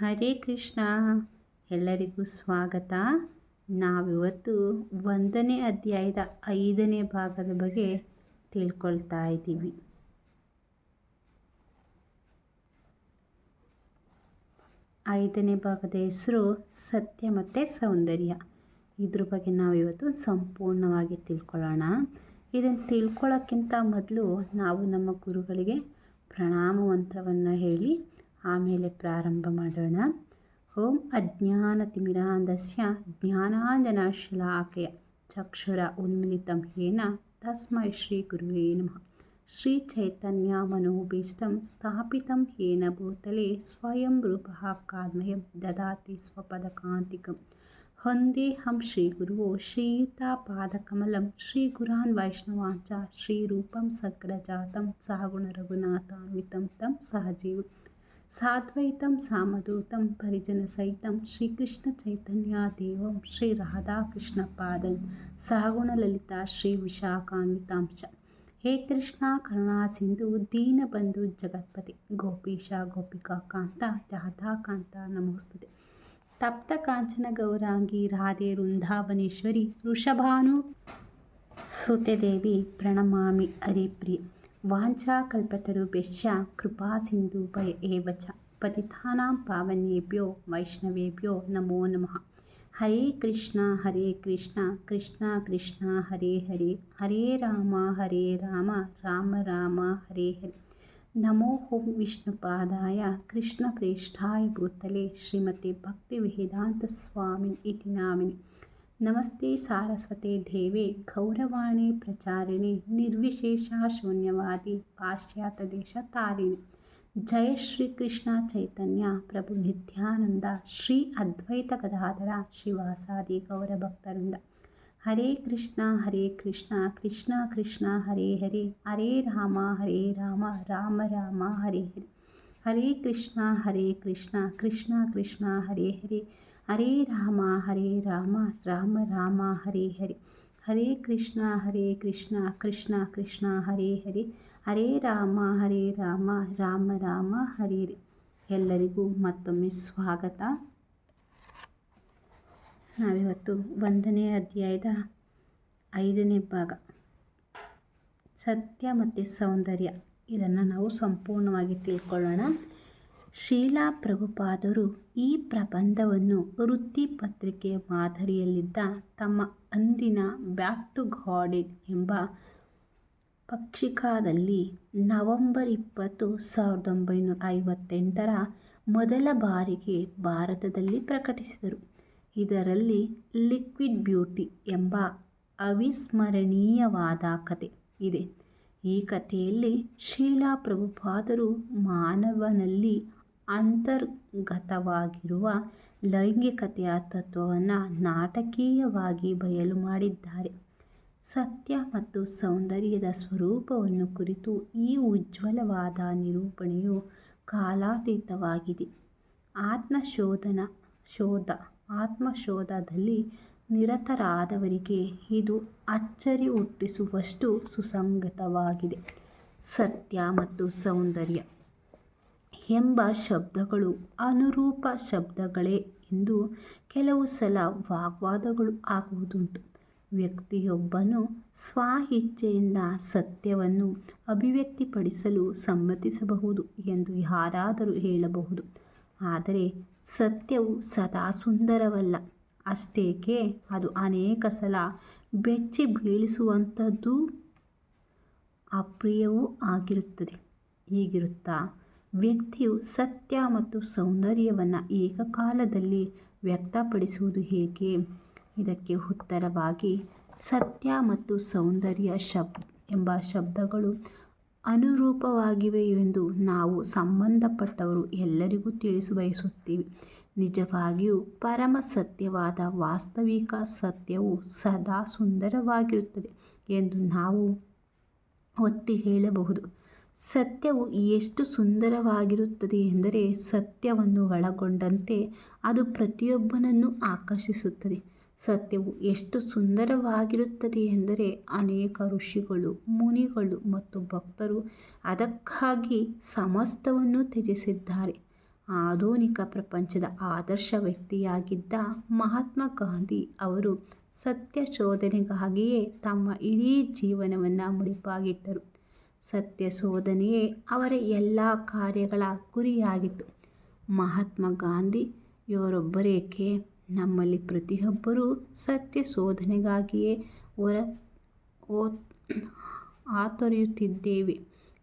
ಹರೇ ಕೃಷ್ಣ. ಎಲ್ಲರಿಗೂ ಸ್ವಾಗತ. ನಾವಿವತ್ತು ಒಂದನೇ ಅಧ್ಯಾಯದ ಐದನೇ ಭಾಗದ ಬಗ್ಗೆ ತಿಳ್ಕೊಳ್ತಾ ಇದ್ದೀವಿ. ಐದನೇ ಭಾಗದ ಹೆಸರು ಸತ್ಯ ಮತ್ತು ಸೌಂದರ್ಯ. ಇದ್ರ ಬಗ್ಗೆ ನಾವಿವತ್ತು ಸಂಪೂರ್ಣವಾಗಿ ತಿಳ್ಕೊಳ್ಳೋಣ. ಇದನ್ನು ತಿಳ್ಕೊಳ್ಳೋಕ್ಕಿಂತ ಮೊದಲು ನಾವು ನಮ್ಮ ಗುರುಗಳಿಗೆ ಪ್ರಣಾಮ ಮಂತ್ರವನ್ನು ಹೇಳಿ ಆಮೇಲೆ ಪ್ರಾರಂಭ ಮಾಡೋಣ ಓಂ ಅಜ್ಞಾನತಿಮಿರಾಂಧಸ್ಯ ಜ್ಞಾನಾಂಜನಶಲಾಕೆಯ ಚಕ್ಷುರ ಉನ್ಮಿಲಿತಂ ಹೇನ ತಸ್ಮೈ ಶ್ರೀ ಗುರುವೇ ನಮಃ ಶ್ರೀ ಚೈತನ್ಯ ಮನೋಭೀಷ್ಟಂ ಸ್ಥಾಪಿತಂ ಹೇನ ಭೂತಲೆ ಸ್ವಯಂ ರೂಪಃ ಕಾದ್ಮಯಂ ದದಾತಿ ಸ್ವಪದಕಾಂತಿಕಂ ಹಂ ಶ್ರೀ ಗುರುವೋ ಶ್ರೀಯುತಾಪಾದಕಮಲಂ ಶ್ರೀ ಗುರಾನ್ ವೈಷ್ಣವಾಂಚ ಶ್ರೀರೂಪಂ ಸಗ್ರಜಾತಂ ಸಹಗುಣ ರಘುನಾಥಾನ್ವಿತಂ ಸಾಮದೂತಂ ಪರಿಜನ ಸಹಿತಂ ಶ್ರೀಕೃಷ್ಣ ಚೈತನ್ಯ ದೇವಂ ಶ್ರೀ ಸಹಗುಣ ಲಲಿತಾ ಶ್ರೀ ವಿಶಾಖಾನ್ವಿತಾಂಶ. ಹೇ ಕೃಷ್ಣ ಕರುಣಾ ಸಿಂಧು ದೀನಬಂಧು ಜಗತ್ಪತಿ. ಗೋಪೀಶ ಗೋಪಿಕಾ ಕಾಂತ ರಾಧಾಕಾಂತ ನಮೋಸ್ತುತೆ. ತಪ್ತ ಕಾಂಚನ ಗೌರಾಂಗಿ ರಾಧೆ ವೃಂದಾವನೇಶ್ವರಿ ವೃಷಭಾನು ಸುತೆದೇವಿ ಪ್ರಣಮಾಮಿ ಹರಿಪ್ರಿಯ वाञ्छाकल्पतरूपे च कृपासिन्धूपय एव च। पतितानां पावनेभ्यो वैष्णवेभ्यो नमो नमः। हरे कृष्ण हरे कृष्ण कृष्ण कृष्ण हरे हरे। हरे राम हरे राम राम राम हरे हरे। नमो ॐ विष्णुपादाय कृष्णप्रेष्ठाय भूतले श्रीमते भक्तिवेदान्तस्वामि इति नामिनि। ನಾಮಿನಿ ನಮಸ್ತೆ ಸಾರಸ್ವತೆ ದೇವೆ ಗೌರವಾಣಿ ಪ್ರಚಾರಿಣಿ ನಿರ್ವಿಶೇಷ ಶೂನ್ಯವಾದಿ ಪಾಶ್ಚಾತ್ಯ ದೇಶ ತಾರಿಣಿ ಜಯ ಶ್ರೀ ಕೃಷ್ಣ ಚೈತನ್ಯ ಪ್ರಭು ನಿತ್ಯಾನಂದ ಶ್ರೀ ಅದ್ವೈತ ಗದಾಧರ ಶ್ರೀವಾಸಾದಿ ಗೌರಭಕ್ತರಿಂದ ಹರೇ ಕೃಷ್ಣ ಹರೇ ಕೃಷ್ಣ ಕೃಷ್ಣ ಕೃಷ್ಣ ಹರೇ ಹರೇ ಹರೇ ರಾಮ ಹರೇ ರಾಮ ರಾಮ ರಾಮ ಹರೇ ಹರೇ ಹರೇ ಕೃಷ್ಣ ಹರೇ ಕೃಷ್ಣ ಕೃಷ್ಣ ಕೃಷ್ಣ ಹರೇ ರಾಮ ಹರೇ ರಾಮ ರಾಮ ರಾಮ, ಹರೇ ಹರಿ. ಹರೇ ಕೃಷ್ಣ ಹರೇ ಕೃಷ್ಣ ಕೃಷ್ಣ ಕೃಷ್ಣ, ಹರೇ ಹರಿ. ಹರೇ ರಾಮ ಹರೇ ರಾಮ ರಾಮ ರಾಮ, ಹರೇ ಹರಿ. ಎಲ್ಲರಿಗೂ ಮತ್ತೊಮ್ಮೆ ಸ್ವಾಗತ. ನಾವಿವತ್ತು ಒಂದನೇ ಅಧ್ಯಾಯದ ಐದನೇ ಭಾಗ. ಸತ್ಯ ಮತ್ತು ಸೌಂದರ್ಯ. ಇದನ್ನು ನಾವು ಸಂಪೂರ್ಣವಾಗಿ ತಿಳ್ಕೊಳ್ಳೋಣ. ಶೀಲಾ ಪ್ರಭುಪಾದರು ಈ ಪ್ರಬಂಧವನ್ನು ವೃತ್ತಿಪತ್ರಿಕೆಯ ಮಾದರಿಯಲ್ಲಿದ್ದ ತಮ್ಮ ಅಂದಿನ ಬ್ಯಾಕ್ ಟು ಗಾಡೆಡ್ ಎಂಬ ಪಕ್ಷಿಕಾದಲ್ಲಿ ನವಂಬರ್ ಇಪ್ಪತ್ತು, ಸಾವಿರದ ಒಂಬೈನೂರ ಐವತ್ತೆಂಟರ ಮೊದಲ ಬಾರಿಗೆ ಭಾರತದಲ್ಲಿ ಪ್ರಕಟಿಸಿದರು. ಇದರಲ್ಲಿ ಲಿಕ್ವಿಡ್ ಬ್ಯೂಟಿ ಎಂಬ ಅವಿಸ್ಮರಣೀಯವಾದ ಕತೆ ಇದೆ. ಈ ಕಥೆಯಲ್ಲಿ ಶೀಲಾ ಪ್ರಭುಪಾದರು ಮಾನವನಲ್ಲಿ ಅಂತರ್ಗತವಾಗಿರುವ ಲೈಂಗಿಕತೆಯ ತತ್ವವನ್ನು ನಾಟಕೀಯವಾಗಿ ಬಯಲು ಮಾಡಿದ್ದಾರೆ. ಸತ್ಯ ಮತ್ತು ಸೌಂದರ್ಯದ ಸ್ವರೂಪವನ್ನು ಕುರಿತು ಈ ಉಜ್ವಲವಾದ ನಿರೂಪಣೆಯು ಕಾಲಾತೀತವಾಗಿದೆ. ಆತ್ಮಶೋಧನ, ಶೋಧ, ಆತ್ಮಶೋಧದಲ್ಲಿ ನಿರತರಾದವರಿಗೆ ಇದು ಅಚ್ಚರಿ ಹುಟ್ಟಿಸುವಷ್ಟು ಸುಸಂಗತವಾಗಿದೆ. ಸತ್ಯ ಮತ್ತು ಸೌಂದರ್ಯ. ಎಂಬ ಶಬ್ದಗಳು ಅನುರೂಪ ಶಬ್ದಗಳೇ ಎಂದು ಕೆಲವು ಸಲ ವಾಗ್ವಾದಗಳು ಆಗುವುದುಂಟು. ವ್ಯಕ್ತಿಯೊಬ್ಬನು ಸ್ವ ಇಚ್ಛೆಯಿಂದ ಸತ್ಯವನ್ನು ಅಭಿವ್ಯಕ್ತಿಪಡಿಸಲು ಸಮ್ಮತಿಸಬಹುದು ಎಂದು ಯಾರಾದರೂ ಹೇಳಬಹುದು. ಆದರೆ ಸತ್ಯವು ಸದಾ ಸುಂದರವಲ್ಲ. ಅಷ್ಟೇಕೆ ಅದು ಅನೇಕ ಸಲ ಬೆಚ್ಚಿ ಬೀಳಿಸುವಂಥದ್ದು ಅಪ್ರಿಯವೂ ಆಗಿರುತ್ತದೆ. ಹೀಗಿರುತ್ತಾ ವ್ಯಕ್ತಿಯು ಸತ್ಯ ಮತ್ತು ಸೌಂದರ್ಯವನ್ನು ಏಕಕಾಲದಲ್ಲಿ ವ್ಯಕ್ತಪಡಿಸುವುದು ಹೇಗೆ? ಇದಕ್ಕೆ ಉತ್ತರವಾಗಿ, ಸತ್ಯ ಮತ್ತು ಸೌಂದರ್ಯ ಶಬ್ ಎಂಬ ಶಬ್ದಗಳು ಅನುರೂಪವಾಗಿವೆ ಎಂದು ನಾವು ಸಂಬಂಧಪಟ್ಟವರು ಎಲ್ಲರಿಗೂ ತಿಳಿಸ ಬಯಸುತ್ತೀವಿ. ನಿಜವಾಗಿಯೂ ಪರಮ ಸತ್ಯವಾದ ವಾಸ್ತವಿಕ ಸತ್ಯವು ಸದಾ ಸುಂದರವಾಗಿರುತ್ತದೆ ಎಂದು ನಾವು ಒತ್ತಿ ಹೇಳಬಹುದು. ಸತ್ಯವು ಎಷ್ಟು ಸುಂದರವಾಗಿರುತ್ತದೆ ಎಂದರೆ ಸತ್ಯವನ್ನು ಒಳಗೊಂಡಂತೆ ಅದು ಪ್ರತಿಯೊಬ್ಬನನ್ನು ಆಕರ್ಷಿಸುತ್ತದೆ ಸತ್ಯವು ಎಷ್ಟು ಸುಂದರವಾಗಿರುತ್ತದೆ ಎಂದರೆ ಅನೇಕ ಋಷಿಗಳು, ಮುನಿಗಳು ಮತ್ತು ಭಕ್ತರು ಅದಕ್ಕಾಗಿ ಸಮಸ್ತವನ್ನು ತ್ಯಜಿಸಿದ್ದಾರೆ ಆಧುನಿಕ ಪ್ರಪಂಚದ ಆದರ್ಶ ವ್ಯಕ್ತಿಯಾಗಿದ್ದ ಮಹಾತ್ಮ ಗಾಂಧಿ ಅವರು ಸತ್ಯ ಶೋಧನೆಗಾಗಿಯೇ ತಮ್ಮ ಇಡೀ ಜೀವನವನ್ನು ಮುಡಿಪಾಗಿಟ್ಟರು. ಸತ್ಯ ಶೋಧನೆಯೇ ಅವರ ಎಲ್ಲ ಕಾರ್ಯಗಳ ಗುರಿಯಾಗಿತ್ತು. ಮಹಾತ್ಮ ಗಾಂಧಿ ಗಾಂಧಿಯವರೊಬ್ಬರೇಕೆ, ನಮ್ಮಲ್ಲಿ ಪ್ರತಿಯೊಬ್ಬರೂ ಸತ್ಯ ಶೋಧನೆಗಾಗಿಯೇ ಹೊರ ಓ ಆತೊರೆಯುತ್ತಿದ್ದೇವೆ.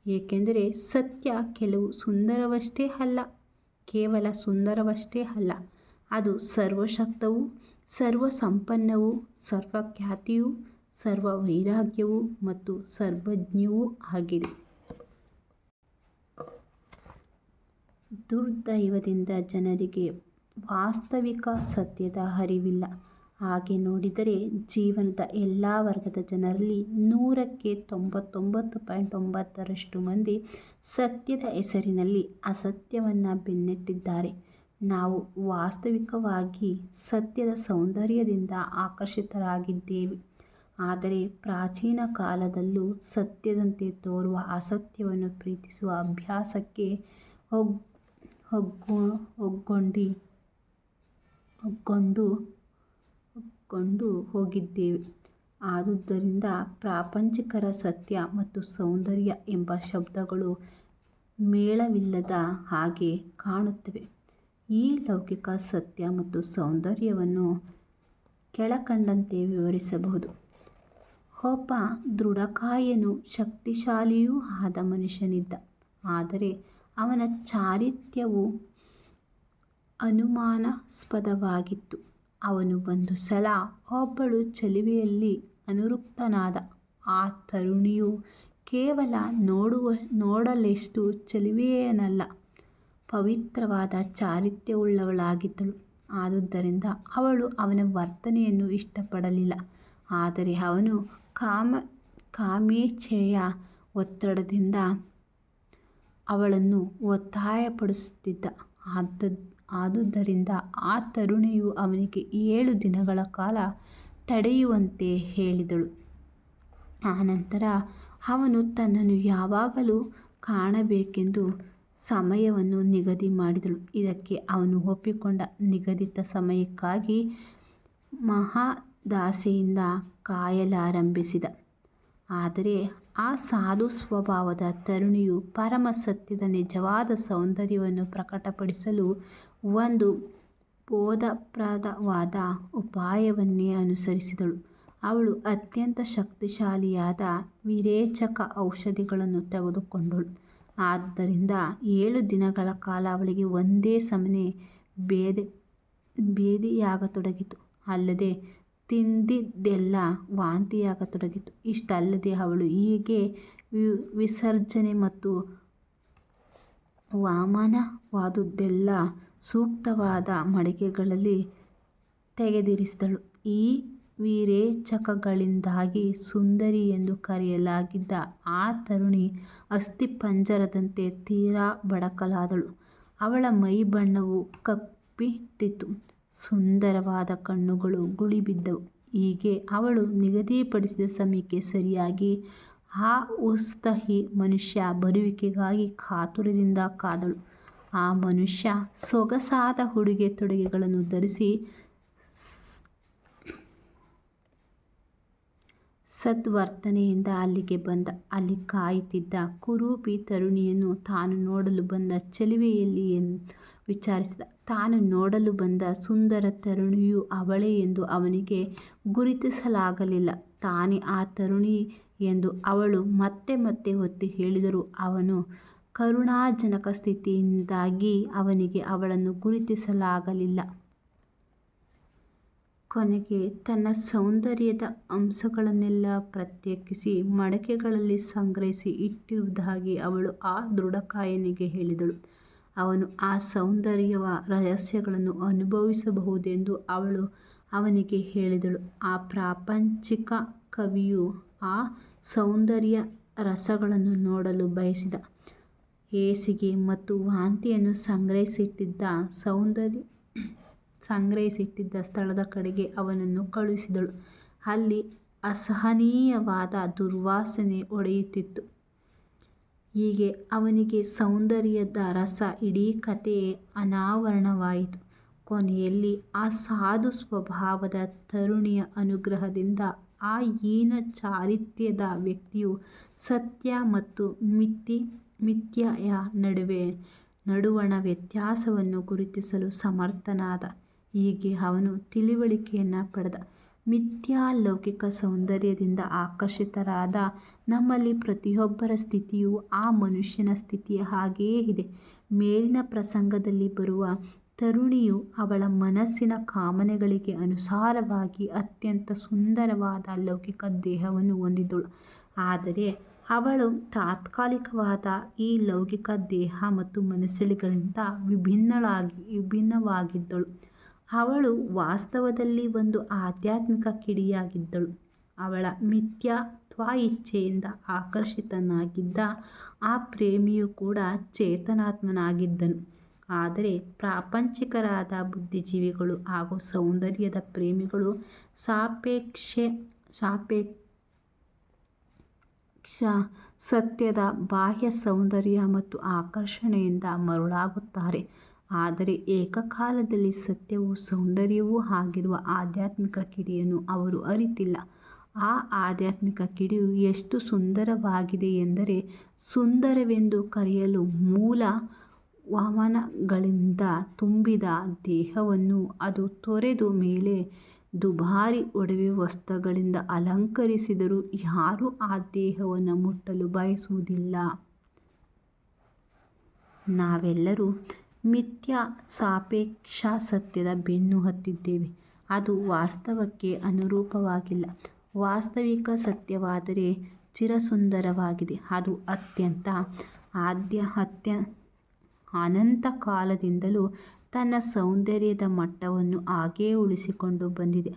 ಏಕೆಂದರೆ ಸತ್ಯ ಕೆಲವು ಸುಂದರವಷ್ಟೇ ಅಲ್ಲ ಕೇವಲ ಸುಂದರವಷ್ಟೇ ಅಲ್ಲ, ಅದು ಸರ್ವಶಕ್ತವೂ ಸರ್ವಸಂಪನ್ನವೂ ಸರ್ವಖ್ಯಾತವೂ ಸರ್ವವೈರಾಗ್ಯವೂ ಮತ್ತು ಸರ್ವಜ್ಞವೂ ಆಗಿದೆ. ದುರ್ದೈವದಿಂದ ಜನರಿಗೆ ವಾಸ್ತವಿಕ ಸತ್ಯದ ಅರಿವಿಲ್ಲ. ಹಾಗೆ ನೋಡಿದರೆ ಜೀವನದ ಎಲ್ಲ ವರ್ಗದ ಜನರಲ್ಲಿ ನೂರಕ್ಕೆ ತೊಂಬತ್ತೊಂಬತ್ತು ಪಾಯಿಂಟ್ ಒಂಬತ್ತರಷ್ಟು ಮಂದಿ ಸತ್ಯದ ಹೆಸರಿನಲ್ಲಿ ಅಸತ್ಯವನ್ನು ಬೆನ್ನಟ್ಟಿದ್ದಾರೆ. ನಾವು ವಾಸ್ತವಿಕವಾಗಿ ಸತ್ಯದ ಸೌಂದರ್ಯದಿಂದ ಆಕರ್ಷಿತರಾಗಿದ್ದೇವೆ. ಆದರೆ ಪ್ರಾಚೀನ ಕಾಲದಲ್ಲೂ ಸತ್ಯದಂತೆ ತೋರುವ ಅಸತ್ಯವನ್ನು ಪ್ರೀತಿಸುವ ಅಭ್ಯಾಸಕ್ಕೆ ಒಗ್ಗೊಂಡಿ, ಒಗ್ಗೊಂಡು ಒಗ್ಗೊಂಡು ಹೋಗಿದ್ದೇವೆ. ಆದುದರಿಂದ ಪ್ರಾಪಂಚಿಕರ ಸತ್ಯ ಮತ್ತು ಸೌಂದರ್ಯ ಎಂಬ ಶಬ್ದಗಳು ಮೇಳವಿಲ್ಲದ ಹಾಗೆ ಕಾಣುತ್ತವೆ. ಈ ಲೌಕಿಕ ಸತ್ಯ ಮತ್ತು ಸೌಂದರ್ಯವನ್ನು ಕೆಳಕಂಡಂತೆ ವಿವರಿಸಬಹುದು. ಒಬ್ಬ ದೃಢಕಾಯನು ಶಕ್ತಿಶಾಲಿಯೂ ಆದ ಮನುಷ್ಯನಿದ್ದ. ಆದರೆ ಅವನ ಚಾರಿತ್ಯವು ಅನುಮಾನಾಸ್ಪದವಾಗಿತ್ತು. ಅವನು ಒಂದು ಸಲ ಒಬ್ಬಳು ಚೆಲುವೆಯಲ್ಲಿ ಅನುರುಕ್ತನಾದ ಆ ತರುಣಿಯು ಕೇವಲ ನೋಡುವ ನೋಡಲೆಷ್ಟು ಚೆಲುವೆಯೇನಲ್ಲ, ಪವಿತ್ರವಾದ ಚಾರಿತ್ಯವುಳ್ಳವಳಾಗಿದ್ದಳು ಆದುದರಿಂದ ಅವಳು ಅವನ ವರ್ತನೆಯನ್ನು ಇಷ್ಟಪಡಲಿಲ್ಲ. ಆದರೆ ಅವನು ಕಾಮೇಚ್ಛೆಯ ಒತ್ತಡದಿಂದ ಅವಳನ್ನು ಒತ್ತಾಯಪಡಿಸುತ್ತಿದ್ದ. ಆದುದರಿಂದ ಆ ತರುಣಿಯು ಅವನಿಗೆ ಏಳು ದಿನಗಳ ಕಾಲ ತಡೆಯುವಂತೆ ಹೇಳಿದಳು. ಆನಂತರ ಅವನು ತನ್ನನ್ನು ಯಾವಾಗಲೂ ಕಾಣಬೇಕೆಂದು ಸಮಯವನ್ನು ನಿಗದಿ ಮಾಡಿದಳು. ಇದಕ್ಕೆ ಅವನು ಒಪ್ಪಿಕೊಂಡ. ನಿಗದಿತ ಸಮಯಕ್ಕಾಗಿ ಮಹದಾಸೆಯಿಂದ ಕಾಯಲಾರಂಭಿಸಿದ. ಆದರೆ ಆ ಸಾಧು ಸ್ವಭಾವದ ತರುಣಿಯು ಪರಮ ಸತ್ಯದ ನಿಜವಾದ ಸೌಂದರ್ಯವನ್ನು ಪ್ರಕಟಪಡಿಸಲು ಒಂದು ಬೋಧಪ್ರದವಾದ ಉಪಾಯವನ್ನೇ ಅನುಸರಿಸಿದಳು. ಅವಳು ಅತ್ಯಂತ ಶಕ್ತಿಶಾಲಿಯಾದ ವಿರೇಚಕ ಔಷಧಿಗಳನ್ನು ತೆಗೆದುಕೊಂಡಳು. ಆದ್ದರಿಂದ ಏಳು ದಿನಗಳ ಕಾಲ ಅವಳಿಗೆ ಒಂದೇ ಸಮನೆ ಬೇದೆ, ಬೇದಿಯಾಗತೊಡಗಿತು ಅಲ್ಲದೆ ತಿಂದಿದ್ದೆಲ್ಲ ವಾಂತಿಯಾಗತೊಡಗಿತು. ಇಷ್ಟಲ್ಲದೆ ಅವಳು ಹೀಗೆ ವಿಸರ್ಜನೆ ಮತ್ತು ವಾಮನವಾದುದೆಲ್ಲ ಸೂಕ್ತವಾದ ಮಡಿಕೆಗಳಲ್ಲಿ ತೆಗೆದಿರಿಸಿದಳು. ಈ ವಿರೇಚಕಗಳಿಂದಾಗಿ ಸುಂದರಿ ಎಂದು ಕರೆಯಲಾಗಿದ್ದ ಆ ತರುಣಿ ಅಸ್ಥಿಪಂಜರದಂತೆ ತೀರಾ ಬಡಕಲಾದಳು. ಅವಳ ಮೈಬಣ್ಣವು ಕಪ್ಪಿಟ್ಟಿತು. ಸುಂದರವಾದ ಕಣ್ಣುಗಳು ಗುಳಿಬಿದ್ದವು. ಹೀಗೆ ಅವಳು ನಿಗದಿಪಡಿಸಿದ ಸಮಯಕ್ಕೆ ಸರಿಯಾಗಿ ಆ ಉತ್ಸಾಹಿ ಮನುಷ್ಯ ಬರುವಿಕೆಗಾಗಿ ಕಾತುರದಿಂದ ಕಾದಳು. ಆ ಮನುಷ್ಯ ಸೊಗಸಾದ ಉಡುಗೆ ತೊಡುಗೆಗಳನ್ನು ಧರಿಸಿ ಸದ್ವರ್ತನೆಯಿಂದ ಅಲ್ಲಿಗೆ ಬಂದ. ಅಲ್ಲಿ ಕಾಯುತ್ತಿದ್ದ ಕುರೂಪಿ ತರುಣಿಯನ್ನು ತಾನು ನೋಡಲು ಬಂದ ಚೆಲುವೆಯಲ್ಲಿ ವಿಚಾರಿಸಿದ. ತಾನು ನೋಡಲು ಬಂದ ಸುಂದರ ತರುಣಿಯು ಅವಳೇ ಎಂದು ಅವನಿಗೆ ಗುರುತಿಸಲಾಗಲಿಲ್ಲ. ತಾನೇ ಆ ತರುಣಿ ಎಂದು ಅವಳು ಮತ್ತೆ ಮತ್ತೆ ಒತ್ತಿ ಹೇಳಿದರು ಅವನು ಕರುಣಾಜನಕ ಸ್ಥಿತಿಯಿಂದಾಗಿ ಅವನಿಗೆ ಅವಳನ್ನು ಗುರುತಿಸಲಾಗಲಿಲ್ಲ. ಕೊನೆಗೆ ತನ್ನ ಸೌಂದರ್ಯದ ಅಂಶಗಳನ್ನೆಲ್ಲ ಪ್ರತ್ಯೇಕಿಸಿ ಮಡಕೆಗಳಲ್ಲಿ ಸಂಗ್ರಹಿಸಿ ಇಟ್ಟಿರುವುದಾಗಿ ಅವಳು ಆ ದೃಢಕಾಯನಿಗೆ ಹೇಳಿದಳು. ಅವನು ಆ ಸೌಂದರ್ಯವ ರಹಸ್ಯಗಳನ್ನು ಅನುಭವಿಸಬಹುದೆಂದು ಅವಳು ಅವನಿಗೆ ಹೇಳಿದಳು. ಆ ಪ್ರಾಪಂಚಿಕ ಕವಿಯು ಆ ಸೌಂದರ್ಯ ರಸಗಳನ್ನು ನೋಡಲು ಬಯಸಿದ. ಹೇಸಿಗೆ ಮತ್ತು ವಾಂತಿಯನ್ನು ಸಂಗ್ರಹಿಸಿಟ್ಟಿದ್ದ ಸ್ಥಳದ ಕಡೆಗೆ ಅವನನ್ನು ಕಳುಹಿಸಿದಳು. ಅಲ್ಲಿ ಅಸಹನೀಯವಾದ ದುರ್ವಾಸನೆ ಹೊಡೆಯುತ್ತಿತ್ತು. ಹೀಗೆ ಅವನಿಗೆ ಸೌಂದರ್ಯದ ರಸ ಇಡೀ ಕಥೆಯೇ ಅನಾವರಣವಾಯಿತು. ಕೊನೆಯಲ್ಲಿ ಆ ಸಾಧು ಸ್ವಭಾವದ ತರುಣಿಯ ಅನುಗ್ರಹದಿಂದ ಆ ಹೀನ ಚಾರಿತ್ಯದ ವ್ಯಕ್ತಿಯು ಸತ್ಯ ಮತ್ತು ಮಿಥ್ಯೆಯ ನಡುವಣ ವ್ಯತ್ಯಾಸವನ್ನು ಗುರುತಿಸಲು ಸಮರ್ಥನಾದ. ಹೀಗೆ ಅವನು ತಿಳಿವಳಿಕೆಯನ್ನು ಪಡೆದ. ಮಿಥ್ಯಾ ಲೌಕಿಕ ಸೌಂದರ್ಯದಿಂದ ಆಕರ್ಷಿತರಾದ ನಮ್ಮಲ್ಲಿ ಪ್ರತಿಯೊಬ್ಬರ ಸ್ಥಿತಿಯೂ ಆ ಮನುಷ್ಯನ ಸ್ಥಿತಿಯ ಹಾಗೆಯೇ ಇದೆ. ಮೇಲಿನ ಪ್ರಸಂಗದಲ್ಲಿ ಬರುವ ತರುಣಿಯು ಅವಳ ಮನಸ್ಸಿನ ಕಾಮನೆಗಳಿಗೆ ಅನುಸಾರವಾಗಿ ಅತ್ಯಂತ ಸುಂದರವಾದ ಲೌಕಿಕ ದೇಹವನ್ನು ಹೊಂದಿದ್ದಳು. ಆದರೆ ಅವಳು ತಾತ್ಕಾಲಿಕವಾದ ಈ ಲೌಕಿಕ ದೇಹ ಮತ್ತು ಮನಸ್ಸುಗಳಿಂದ ವಿಭಿನ್ನವಾಗಿದ್ದಳು. ಅವಳು ವಾಸ್ತವದಲ್ಲಿ ಒಂದು ಆಧ್ಯಾತ್ಮಿಕ ಕಿಡಿಯಾಗಿದ್ದಳು. ಅವಳ ಮಿಥ್ಯಾ ಇಚ್ಛೆಯಿಂದ ಆಕರ್ಷಿತನಾಗಿದ್ದ ಆ ಪ್ರೇಮಿಯು ಕೂಡ ಚೇತನಾತ್ಮನಾಗಿದ್ದನು. ಆದರೆ ಪ್ರಾಪಂಚಿಕರಾದ ಬುದ್ಧಿಜೀವಿಗಳು ಹಾಗೂ ಸೌಂದರ್ಯದ ಪ್ರೇಮಿಗಳು ಸಾಪೇಕ್ಷೆ, ಸಾಪೇಕ್ಷ ಸತ್ಯದ ಬಾಹ್ಯ ಸೌಂದರ್ಯ ಮತ್ತು ಆಕರ್ಷಣೆಯಿಂದ ಮರುಳಾಗುತ್ತಾರೆ. ಆದರೆ ಏಕಕಾಲದಲ್ಲಿ ಸತ್ಯವೂ ಸೌಂದರ್ಯವೂ ಆಗಿರುವ ಆಧ್ಯಾತ್ಮಿಕ ಕಿಡಿಯನ್ನು ಅವರು ಅರಿತಿಲ್ಲ. ಆ ಆಧ್ಯಾತ್ಮಿಕ ಕಿಡಿಯು ಎಷ್ಟು ಸುಂದರವಾಗಿದೆ ಎಂದರೆ ಸುಂದರವೆಂದು ಕರೆಯಲು ಮೂಲ ವಮನಗಳಿಂದ ತುಂಬಿದ ದೇಹವನ್ನು ಅದು ತೊರೆದು ಮೇಲೆ ದುಬಾರಿ ಒಡವೆ ವಸ್ತ್ರಗಳಿಂದ ಅಲಂಕರಿಸಿದರೂ ಯಾರೂ ಆ ದೇಹವನ್ನು ಮುಟ್ಟಲು ಬಯಸುವುದಿಲ್ಲ. ನಾವೆಲ್ಲರೂ ಮಿಥ್ಯಾ ಸಾಪೇಕ್ಷ ಸತ್ಯದ ಬೆನ್ನು ಹತ್ತಿದ್ದೇವೆ. ಅದು ವಾಸ್ತವಕ್ಕೆ ಅನುರೂಪವಾಗಿಲ್ಲ. ವಾಸ್ತವಿಕ ಸತ್ಯವಾದರೆ ಚಿರಸುಂದರವಾಗಿದೆ. ಅದು ಅತ್ಯಂತ ಆದ್ಯ ಅನಂತ ಕಾಲದಿಂದಲೂ ತನ್ನ ಸೌಂದರ್ಯದ ಮಟ್ಟವನ್ನು ಹಾಗೇ ಉಳಿಸಿಕೊಂಡು ಬಂದಿದೆ.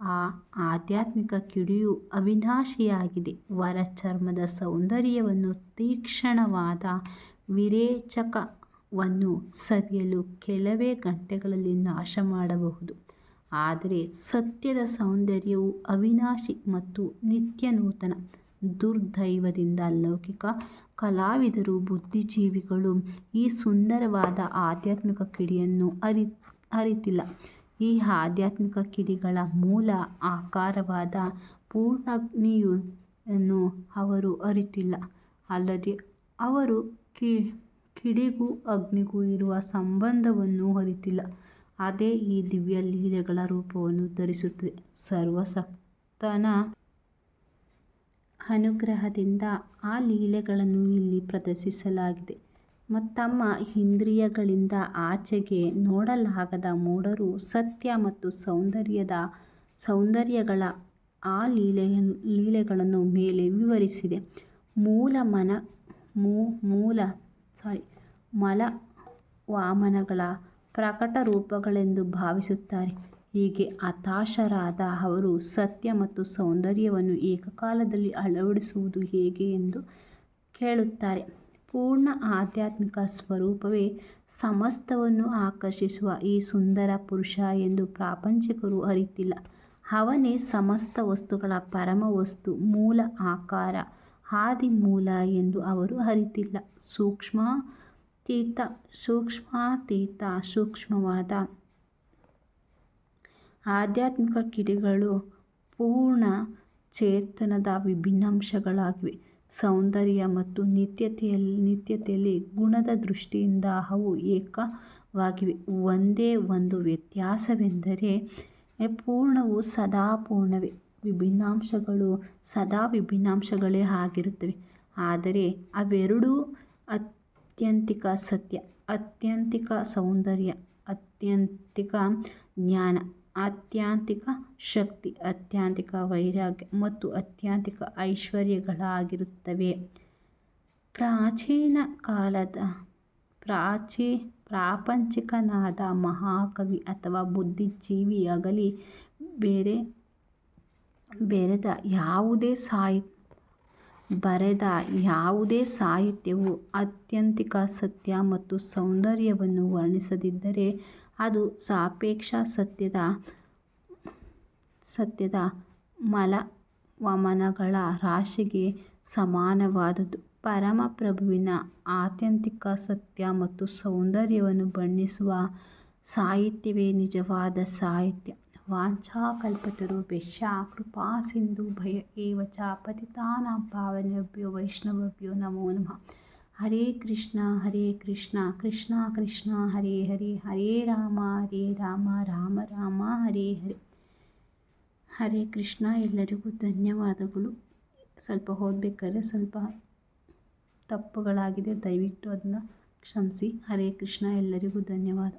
ಆ ಆಧ್ಯಾತ್ಮಿಕ ಕಿಡಿಯು ಅವಿನಾಶಿಯಾಗಿದೆ. ವರ ಚರ್ಮದ ಸೌಂದರ್ಯವನ್ನು ತೀಕ್ಷ್ಣವಾದ ವಿರೇಚಕವನ್ನು ಸವಿಯಲು ಕೆಲವೇ ಗಂಟೆಗಳಲ್ಲಿ ನಾಶ ಮಾಡಬಹುದು ಆದರೆ ಸತ್ಯದ ಸೌಂದರ್ಯವು ಅವಿನಾಶಿ ಮತ್ತು ನಿತ್ಯನೂತನ. ದುರ್ದೈವದಿಂದ ಲೌಕಿಕ ಕಲಾವಿದರು, ಬುದ್ಧಿಜೀವಿಗಳು ಈ ಸುಂದರವಾದ ಆಧ್ಯಾತ್ಮಿಕ ಕಿಡಿಯನ್ನು ಅರಿ, ಅರಿತಿಲ್ಲ. ಈ ಆಧ್ಯಾತ್ಮಿಕ ಕಿಡಿಗಳ ಮೂಲ ಆಕಾರವಾದ ಪೂರ್ಣಾಗ್ನಿಯನ್ನು ಅವರು ಅರಿತಿಲ್ಲ. ಅಲ್ಲದೆ ಅವರು ಕಿಡಿಗೂ ಅಗ್ನಿಗೂ ಇರುವ ಸಂಬಂಧವನ್ನು ಅರಿತಿಲ್ಲ. ಅದೇ ಈ ದಿವ್ಯ ಲೀಲೆಗಳ ರೂಪವನ್ನು ಧರಿಸುತ್ತದೆ. ಸರ್ವಸಕ್ತನ ಅನುಗ್ರಹದಿಂದ ಆ ಲೀಲೆಗಳನ್ನು ಇಲ್ಲಿ ಪ್ರದರ್ಶಿಸಲಾಗಿದೆ. ಮತ್ತಮ್ಮ ಇಂದ್ರಿಯಗಳಿಂದ ಆಚೆಗೆ ನೋಡಲಾಗದ ಮೂಢರು ಸತ್ಯ ಮತ್ತು ಸೌಂದರ್ಯದ ಸೌಂದರ್ಯಗಳ ಆ ಲೀಲೆಗಳನ್ನು ಮೇಲೆ ವಿವರಿಸಿದೆ ಮೂಲ ಮನ ಮೂಲ ವಮನಗಳ ಪ್ರಕಟರೂಪಗಳೆಂದು ಭಾವಿಸುತ್ತಾರೆ. ಹೀಗೆ ಹತಾಶರಾದ ಅವರು ಸತ್ಯ ಮತ್ತು ಸೌಂದರ್ಯವನ್ನು ಏಕಕಾಲದಲ್ಲಿ ಅಳವಡಿಸುವುದು ಹೇಗೆ ಎಂದು ಕೇಳುತ್ತಾರೆ. ಪೂರ್ಣ ಆಧ್ಯಾತ್ಮಿಕ ಸ್ವರೂಪವೇ ಸಮಸ್ತವನ್ನು ಆಕರ್ಷಿಸುವ ಈ ಸುಂದರ ಪುರುಷ ಎಂದು ಪ್ರಾಪಂಚಿಕರು ಅರಿತಿಲ್ಲ. ಅವನೇ ಸಮಸ್ತ ವಸ್ತುಗಳ ಪರಮ ವಸ್ತು, ಮೂಲ ಆಕಾರ, ಆದಿಮೂಲ ಎಂದು ಅವರು ಅರಿತಿಲ್ಲ. ಸೂಕ್ಷ್ಮಾತೀತ ಸೂಕ್ಷ್ಮವಾದ ಆಧ್ಯಾತ್ಮಿಕ ಕಿಡಿಗಳು ಪೂರ್ಣ ಚೇತನದ ವಿಭಿನ್ನಾಂಶಗಳಾಗಿವೆ. ಸೌಂದರ್ಯ ಮತ್ತು ನಿತ್ಯತೆಯಲ್ಲಿ ಗುಣದ ದೃಷ್ಟಿಯಿಂದ ಅವು ಏಕವಾಗಿವೆ. ಒಂದೇ ಒಂದು ವ್ಯತ್ಯಾಸವೆಂದರೆ ಪೂರ್ಣವು ಸದಾ ಪೂರ್ಣವೇ, ವಿಭಿನ್ನಾಂಶಗಳು ಸದಾ ವಿಭಿನ್ನಾಂಶಗಳೇ ಆಗಿರುತ್ತವೆ. ಆದರೆ ಅವೆರಡೂ ಅತ್ಯಂತಿಕ ಸತ್ಯ, ಅತ್ಯಂತಿಕ ಸೌಂದರ್ಯ, ಅತ್ಯಂತಿಕ ಜ್ಞಾನ, ಆತ್ಯಂತಿಕ ಶಕ್ತಿ, ಅತ್ಯಂತಿಕ ವೈರಾಗ್ಯ ಮತ್ತು ಅತ್ಯಂತಿಕ ಐಶ್ವರ್ಯಗಳಾಗಿರುತ್ತವೆ. ಪ್ರಾಚೀನ ಕಾಲದ ಪ್ರಾಚೀ ಪ್ರಾಪಂಚಿಕನಾದ ಮಹಾಕವಿ ಅಥವಾ ಬುದ್ಧಿಜೀವಿಯಾಗಲಿ ಬರೆದ ಯಾವುದೇ ಸಾಹಿತ್ಯವು ಅತ್ಯಂತಿಕ ಸತ್ಯ ಮತ್ತು ಸೌಂದರ್ಯವನ್ನು ವರ್ಣಿಸದಿದ್ದರೆ ಅದು ಸಾಪೇಕ್ಷ ಸತ್ಯದ ಮಲವಮನಗಳ ರಾಶಿಗೆ ಸಮಾನವಾದುದು. ಪರಮಪ್ರಭುವಿನ ಆತ್ಯಂತಿಕ ಸತ್ಯ ಮತ್ತು ಸೌಂದರ್ಯವನ್ನು ಬಣ್ಣಿಸುವ ಸಾಹಿತ್ಯವೇ ನಿಜವಾದ ಸಾಹಿತ್ಯ ವಾಂಛಾಕಲ್ಪತರುಭ್ಯಶ್ಚ ಕೃಪಾ ಸಿಂಧು ಭಯ ಚ ಪತಿತಾನಾಂ ಪಾವನೇಭ್ಯೋ ವೈಷ್ಣವೇಭ್ಯೋ ನಮೋ ನಮಃ. ಹರೇ ಕೃಷ್ಣ ಹರೇ ಕೃಷ್ಣ ಕೃಷ್ಣ ಕೃಷ್ಣ, ಹರೇ ಹರೇ ಹರೇ ರಾಮ ಹರೇ ರಾಮ ರಾಮ ರಾಮ, ಹರೇ ಹರೇ. ಹರೇ ಕೃಷ್ಣ, ಎಲ್ಲರಿಗೂ ಧನ್ಯವಾದಗಳು. ಸ್ವಲ್ಪ ಓದಬೇಕಾದ್ರೆ ಸ್ವಲ್ಪ ತಪ್ಪುಗಳಾಗಿದೆ, ದಯವಿಟ್ಟು ಅದನ್ನ ಕ್ಷಮಿಸಿ. ಹರೇ ಕೃಷ್ಣ, ಎಲ್ಲರಿಗೂ ಧನ್ಯವಾದ.